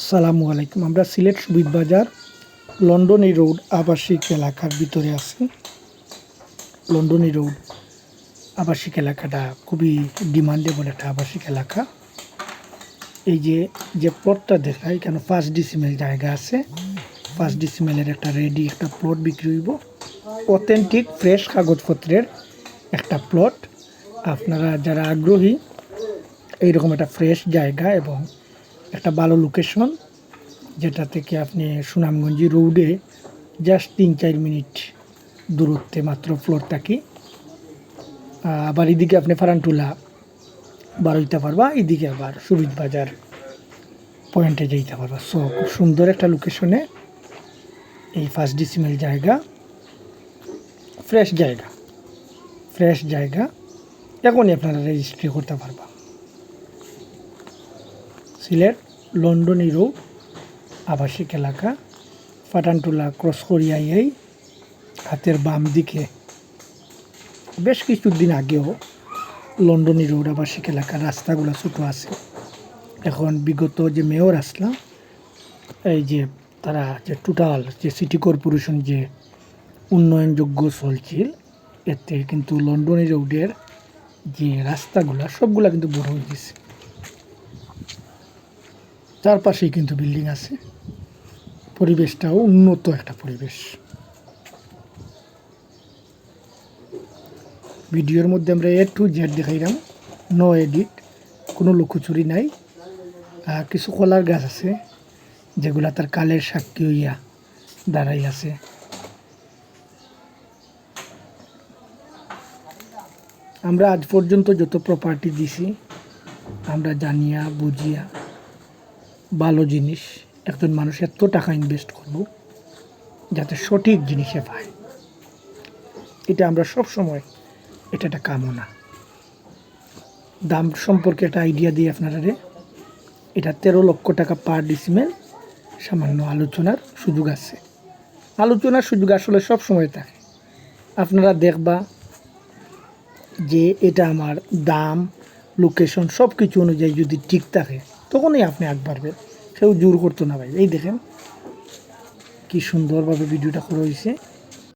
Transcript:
আসসালামু আলাইকুম। আমরা সিলেট সুবিদ বাজার, লন্ডনী রোড, আবাসিক এলাকার ভিতরে আছি। লন্ডনী রোড, আবাসিক এলাকাটা খুবই ডিমান্ডেবল একটা আবাসিক এলাকা। এই যে যে প্লটটা দেখায় কেন ফার্স্ট ডিসিমেল জায়গা আছে। ফার্স্ট ডিসিমেলের একটা রেডি একটা প্লট বিক্রি হইব। অথেন্টিক ফ্রেশ কাগজপত্রের একটা প্লট আপনারা যারা আগ্রহী, এইরকম একটা ফ্রেশ জায়গা এবং একটা ভালো লোকেশন যেটা থেকে আপনি সুনামগঞ্জি রোডে জাস্ট তিন চার মিনিট দূরত্বে মাত্র ফ্লোর থাকি। আবার এদিকে আপনি ফারানটুলা বার হইতে পারবা, এদিকে আবার সুবিধ বাজার পয়েন্টে যেতে পারবা। সো খুব সুন্দর একটা লোকেশনে এই ফার্স্ট ডিসিমেল জায়গা ফ্রেশ জায়গা ফ্রেশ জায়গা, এখনই আপনারা রেজিস্ট্রি করতে পারবা। সিলেট, লন্ডনী রোড আবাসিক এলাকা, ফাটানটুলা ক্রস করিয়াই হাতের বাম দিকে। বেশ কিছুদিন আগেও লন্ডনী রোড আবাসিক এলাকার রাস্তাগুলো ছোটো আছে। এখন বিগত যে মেয়র আসলাম, এই যে তারা যে টোটাল যে সিটি কর্পোরেশন যে উন্নয়নযোগ্য চলছিল, এতে কিন্তু লন্ডনী রোডের যে রাস্তাগুলা, সবগুলা কিন্তু বড় হয়ে গেছে। চারপাশেই কিন্তু বিল্ডিং আছে। পরিবেশটাও উন্নত একটা পরিবেশ। ভিডিওর মধ্যে আমরা এ টু জেড দেখাইলাম। নো এডিট কোনো লুকোচুরি নাই। কিছু কলার গাছ আছে, যেগুলা তার কালের সাক্ষী হইয়া দাঁড়াই আছে। আমরা আজ পর্যন্ত যত প্রপার্টি দিছি, আমরা জানিয়া, বুঝিয়া ভালো জিনিস, একজন মানুষ এত টাকা ইনভেস্ট করব যাতে সঠিক জিনিসে পায়। এটা আমরা সব সময়, এটা একটা কামনা। দাম সম্পর্কে একটা আইডিয়া দিই আপনারা এটা তেরো লক্ষ টাকা পার ডিসিমেল সামান্য আলোচনার সুযোগ আছে। আলোচনার সুযোগ আসলে সব সময় থাকে। আপনারা দেখবা যে এটা আমার দাম লোকেশন সব কিছু অনুযায়ী যদি ঠিক থাকে তখনই আপনি আগ পারবেন কেউ জোর করতো না ভাই। এই দেখেন, কি সুন্দরভাবে ভিডিওটা করা হয়েছে।